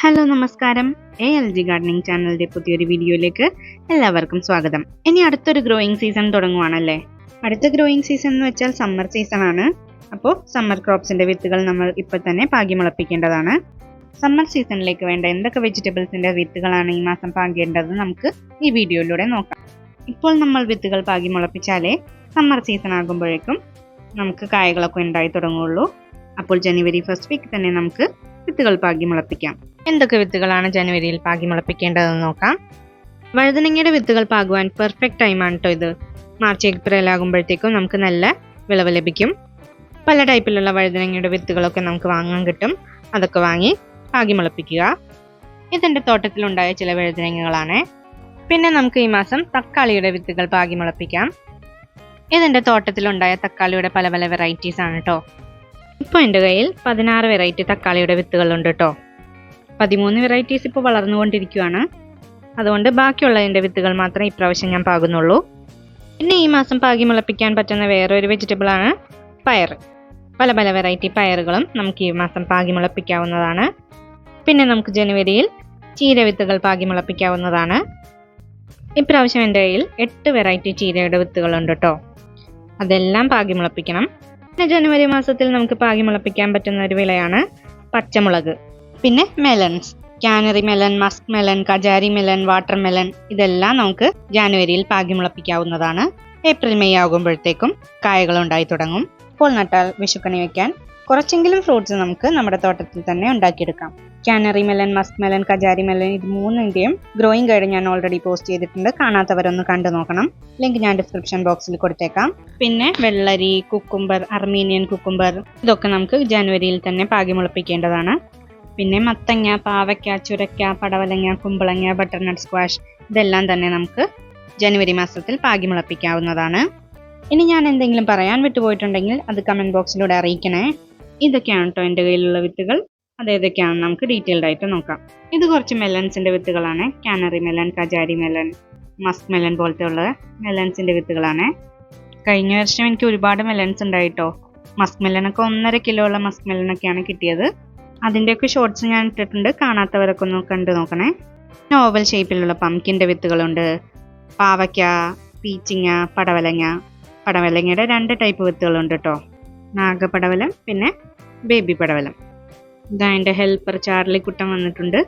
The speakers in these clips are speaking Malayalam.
ഹലോ നമസ്കാരം. എ എൽ ജി ഗാർഡനിങ് ചാനലിന്റെ പുതിയൊരു വീഡിയോയിലേക്ക് എല്ലാവർക്കും സ്വാഗതം. ഇനി അടുത്തൊരു ഗ്രോയിങ് സീസൺ തുടങ്ങുവാണല്ലേ? അടുത്ത ഗ്രോയിങ് സീസൺ എന്ന് വെച്ചാൽ സമ്മർ സീസൺ ആണ്. അപ്പോൾ സമ്മർ ക്രോപ്സിന്റെ വിത്തുകൾ നമ്മൾ ഇപ്പോൾ തന്നെ പാകി മുളപ്പിക്കേണ്ടതാണ്. സമ്മർ സീസണിലേക്ക് വേണ്ട എന്തൊക്കെ വെജിറ്റബിൾസിന്റെ വിത്തുകളാണ് ഈ മാസം പാകേണ്ടത് നമുക്ക് ഈ വീഡിയോയിലൂടെ നോക്കാം. ഇപ്പോൾ നമ്മൾ വിത്തുകൾ പാകി മുളപ്പിച്ചാലേ സമ്മർ സീസൺ ആകുമ്പോഴേക്കും നമുക്ക് കായകളൊക്കെ ഉണ്ടായി തുടങ്ങുള്ളൂ അപ്പോൾ ജനുവരി ഫസ്റ്റ് വീക്ക് തന്നെ നമുക്ക് വിത്തുകൾ പാകി മുളപ്പിക്കാം. എന്തൊക്കെ വിത്തുകളാണ് ജനുവരിയിൽ പാകി മുളപ്പിക്കേണ്ടതെന്ന് നോക്കാം. വഴുതനങ്ങയുടെ വിത്തുകൾ പാകുവാൻ പെർഫെക്റ്റ് ടൈമാണ് കേട്ടോ ഇത്. മാർച്ച് ഏപ്രിൽ ആകുമ്പോഴത്തേക്കും നമുക്ക് നല്ല വിളവ് ലഭിക്കും. പല ടൈപ്പിലുള്ള വഴുതനങ്ങയുടെ വിത്തുകളൊക്കെ നമുക്ക് വാങ്ങാൻ കിട്ടും. അതൊക്കെ വാങ്ങി പാകി മുളപ്പിക്കുക. ഇതെന്റെ തോട്ടത്തിലുണ്ടായ ചില വഴുതനങ്ങകളാണ്. പിന്നെ നമുക്ക് ഈ മാസം തക്കാളിയുടെ വിത്തുകൾ പാകി മുളപ്പിക്കാം. ഇതെന്റെ തോട്ടത്തിലുണ്ടായ തക്കാളിയുടെ പല പല വെറൈറ്റീസ് ആണ് കേട്ടോ ഇപ്പോൾ എന്റെ കയ്യിൽ പതിനാറ് വെറൈറ്റി തക്കാളിയുടെ വിത്തുകളുണ്ട് കേട്ടോ പതിമൂന്ന് വെറൈറ്റീസ് ഇപ്പോൾ വളർന്നുകൊണ്ടിരിക്കുകയാണ് അതുകൊണ്ട് ബാക്കിയുള്ളതിന്റെ വിത്തുകൾ മാത്രമേ ഇപ്രാവശ്യം ഞാൻ പാകുന്നുള്ളൂ. പിന്നെ ഈ മാസം പാകി മുളപ്പിക്കാൻ പറ്റുന്ന വേറൊരു വെജിറ്റബിളാണ് പയർ പല പല വെറൈറ്റി പയറുകളും നമുക്ക് ഈ മാസം പാകി മുളപ്പിക്കാവുന്നതാണ്. പിന്നെ നമുക്ക് ജനുവരിയിൽ ചീര വിത്തുകൾ പാകി മുളപ്പിക്കാവുന്നതാണ്. ഇപ്രാവശ്യം എന്റെ കയ്യിൽ എട്ട് വെറൈറ്റി ചീരയുടെ വിത്തുകളുണ്ട് കേട്ടോ അതെല്ലാം പാകി മുളപ്പിക്കണം. ജനുവരി മാസത്തിൽ നമുക്ക് പാകി മുളപ്പിക്കാൻ പറ്റുന്ന ഒരു വിളയാണ് പച്ചമുളക്. പിന്നെ melons canary melon musk melon Kajari melon watermelon ഇതെല്ലാം നമുക്ക് ജാനുവരിയിൽ പാകി മുളപ്പിക്കാവുന്നതാണ്. ഏപ്രിൽ മെയ് ആകുമ്പോഴത്തേക്കും കായകൾ ഉണ്ടായി തുടങ്ങും. ഇപ്പോൾ നട്ടാൽ വിഷുക്കണി വയ്ക്കാൻ കുറച്ചെങ്കിലും ഫ്രൂട്ട്സ് നമുക്ക് നമ്മുടെ തോട്ടത്തിൽ തന്നെ ഉണ്ടാക്കിയെടുക്കാം. Canary melon musk melon Kajari melon ഇത് മൂന്നിന്റെയും ഗ്രോയിങ് ഗൈഡ് ഞാൻ ഓൾറെഡി പോസ്റ്റ് ചെയ്തിട്ടുണ്ട്. കാണാത്തവരൊന്ന് കണ്ടു നോക്കണം. ലിങ്ക് ഞാൻ ഡിസ്ക്രിപ്ഷൻ ബോക്സിൽ കൊടുത്തേക്കാം. പിന്നെ വെള്ളരി കുക്കുംബർ അർമീനിയൻ കുക്കുംബർ ഇതൊക്കെ നമുക്ക് ജനുവരിയിൽ തന്നെ പാകി മുളപ്പിക്കേണ്ടതാണ്. പിന്നെ മത്തങ്ങ പാവയ്ക്ക ചുരക്ക പടവലങ്ങ കുമ്പളങ്ങ ബട്ടർനട്ട് സ്ക്വാഷ് ഇതെല്ലാം തന്നെ നമുക്ക് ജനുവരി മാസത്തിൽ പാകി മുളപ്പിക്കാവുന്നതാണ്. ഇനി ഞാൻ എന്തെങ്കിലും പറയാൻ വിട്ടുപോയിട്ടുണ്ടെങ്കിൽ അത് കമന്റ് ബോക്സിലൂടെ അറിയിക്കണേ. ഇതൊക്കെയാണ് കേട്ടോ എന്റെ കയ്യിലുള്ള വിത്തുകൾ. അത് ഏതൊക്കെയാണെന്ന് നമുക്ക് ഡീറ്റെയിൽഡ് ആയിട്ട് നോക്കാം. ഇത് കുറച്ച് മെലൺസിന്റെ വിത്തുകളാണ്. Canary melon Kajari melon musk melon പോലത്തെ ഉള്ള മെലൺസിന്റെ വിത്തുകളാണ്. കഴിഞ്ഞ വർഷം എനിക്ക് ഒരുപാട് മെലൺസ് ഉണ്ടായിട്ടോ. മസ്ക് മെലനൊക്കെ ഒന്നര കിലോ ഉള്ള മസ്ക് മെലനൊക്കെയാണ് കിട്ടിയത്. അതിന്റെയൊക്കെ ഷോർട്സ് ഞാൻ ഇട്ടിട്ടുണ്ട്. കാണാത്തവരൊക്കെ ഒന്ന് കണ്ടു നോക്കണേ. നോവൽ ഷേപ്പിലുള്ള പംകിന്റെ വിത്തുകളുണ്ട്. പാവയ്ക്ക പീച്ചിങ്ങ പടവലങ്ങ. പടവലങ്ങയുടെ രണ്ട് ടൈപ്പ് വിത്തുകളുണ്ട് കേട്ടോ നാഗപടവലം പിന്നെ ബേബി പടവലം. ഇതാ എന്റെ ഹെൽപ്പർ ചാർലി കുട്ടൻ വന്നിട്ടുണ്ട്.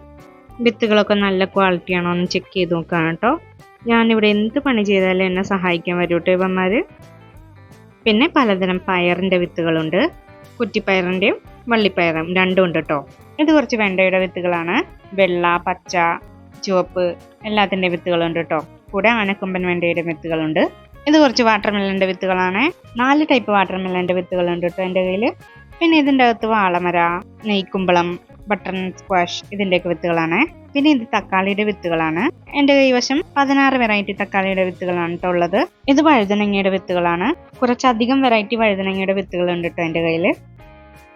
വിത്തുകളൊക്കെ നല്ല ക്വാളിറ്റി ആണോ എന്ന് ചെക്ക് ചെയ്ത് നോക്കാം കേട്ടോ. ഞാനിവിടെ എന്ത് പണി ചെയ്താലും എന്നെ സഹായിക്കാൻ വരും കേട്ടോ ഇവന്മാർ പിന്നെ പലതരം പയറിന്റെ വിത്തുകളുണ്ട്. കുറ്റിപ്പയറിന്റെയും വള്ളിപ്പയറും രണ്ടും ഉണ്ട് കേട്ടോ. ഇത് കുറച്ച് വെണ്ടയുടെ വിത്തുകളാണ്. വെള്ള പച്ച ചുവപ്പ് എല്ലാത്തിന്റെ വിത്തുകളുണ്ട് കേട്ടോ. കൂടെ ആനക്കൊമ്പൻ വെണ്ടയുടെ വിത്തുകളുണ്ട്. ഇത് കുറച്ച് വാട്ടർമെലന്റെ വിത്തുകളാണ്. നാല് ടൈപ്പ് വാട്ടർമെലന്റെ വിത്തുകളുണ്ട് കേട്ടോ എന്റെ കയ്യിൽ പിന്നെ ഇതിന്റെ അകത്ത് വാളമര നെയ്ക്കുമ്പളം ബട്ടർ സ്ക്വാഷ് ഇതിന്റെയൊക്കെ വിത്തുകളാണ്. പിന്നെ ഇത് തക്കാളിയുടെ വിത്തുകളാണ്. എന്റെ കൈവശം പതിനാറ് വെറൈറ്റി തക്കാളിയുടെ വിത്തുകളാണ് കേട്ടോ ഉള്ളത്. ഇത് വഴുതനങ്ങയുടെ വിത്തുകളാണ്. കുറച്ചധികം വെറൈറ്റി വഴുതനങ്ങയുടെ വിത്തുകളുണ്ട് കേട്ടോ എന്റെ കയ്യിൽ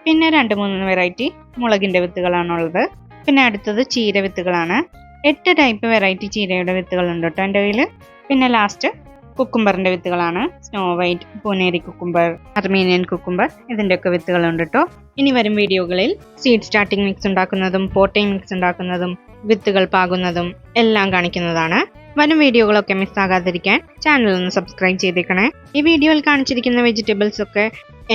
പിന്നെ രണ്ട് മൂന്ന് വെറൈറ്റി മുളകിന്റെ വിത്തുകളാണുള്ളത് പിന്നെ അടുത്തത് ചീര വിത്തുകളാണ്. എട്ട് ടൈപ്പ് വെറൈറ്റി ചീരയുടെ വിത്തുകളുണ്ട് കേട്ടോ എന്റെ കയ്യിൽ പിന്നെ ലാസ്റ്റ് കുക്കുംബറിന്റെ വിത്തുകളാണ്. Snow white Puneri cucumber Armenian cucumber ഇതിന്റെയൊക്കെ വിത്തുകളുണ്ട് കേട്ടോ ഇനി വരും വീഡിയോകളിൽ സീഡ് സ്റ്റാർട്ടിംഗ് മിക്സ് ഉണ്ടാക്കുന്നതും പോട്ടിംഗ് മിക്സ് ഉണ്ടാക്കുന്നതും വിത്തുകൾ പാകുന്നതും എല്ലാം കാണിക്കുന്നതാണ്. വരും വീഡിയോകളൊക്കെ മിസ്സാകാതിരിക്കാൻ ചാനൽ ഒന്ന് സബ്സ്ക്രൈബ് ചെയ്തേക്കണേ. ഈ വീഡിയോയിൽ കാണിച്ചിരിക്കുന്ന വെജിറ്റബിൾസ് ഒക്കെ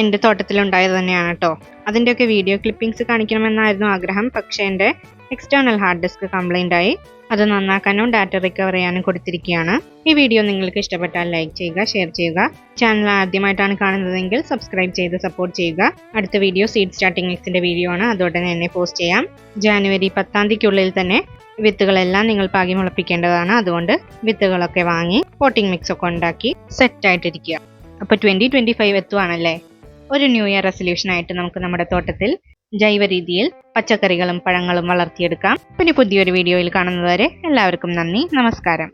എന്റെ തോട്ടത്തിലുണ്ടായത് തന്നെയാണ് കേട്ടോ അതിന്റെയൊക്കെ വീഡിയോ ക്ലിപ്പിംഗ്സ് കാണിക്കണമെന്നായിരുന്നു ആഗ്രഹം. പക്ഷേ എന്റെ എക്സ്റ്റേണൽ ഹാർഡ് ഡിസ്ക് കംപ്ലൈന്റ് ആയി അത് നന്നാക്കാനും ഡാറ്റ റിക്കവർ ചെയ്യാനും കൊടുത്തിരിക്കുകയാണ്. ഈ വീഡിയോ നിങ്ങൾക്ക് ഇഷ്ടപ്പെട്ടാൽ ലൈക്ക് ചെയ്യുക ഷെയർ ചെയ്യുക. ചാനൽ ആദ്യമായിട്ടാണ് കാണുന്നതെങ്കിൽ സബ്സ്ക്രൈബ് ചെയ്ത് സപ്പോർട്ട് ചെയ്യുക. അടുത്ത വീഡിയോ സീഡ് സ്റ്റാർട്ടിംഗ് എക്സിന്റെ വീഡിയോ ആണ്. അതോടെ തന്നെ പോസ്റ്റ് ചെയ്യാം. ജാനുവരി പത്താം തീയതിക്കുള്ളിൽ തന്നെ വിത്തുകളെല്ലാം നിങ്ങൾ പാകി മുളപ്പിക്കേണ്ടതാണ്. അതുകൊണ്ട് വിത്തുകളൊക്കെ വാങ്ങി പോട്ടിംഗ് മിക്സ് ഒക്കെ ഉണ്ടാക്കി സെറ്റ് ആയിട്ടിരിക്കുക. അപ്പോൾ ട്വന്റി ട്വന്റി ഫൈവ് എത്തുവാണല്ലേ? ഒരു ന്യൂ ഇയർ റെസൊല്യൂഷൻ ആയിട്ട് നമുക്ക് നമ്മുടെ തോട്ടത്തിൽ ജൈവ രീതിയിൽ പച്ചക്കറികളും പഴങ്ങളും വളർത്തിയെടുക്കാം. പിന്നെ പുതിയൊരു വീഡിയോയിൽ കാണുന്നതുവരെ എല്ലാവർക്കും നന്ദി. നമസ്കാരം.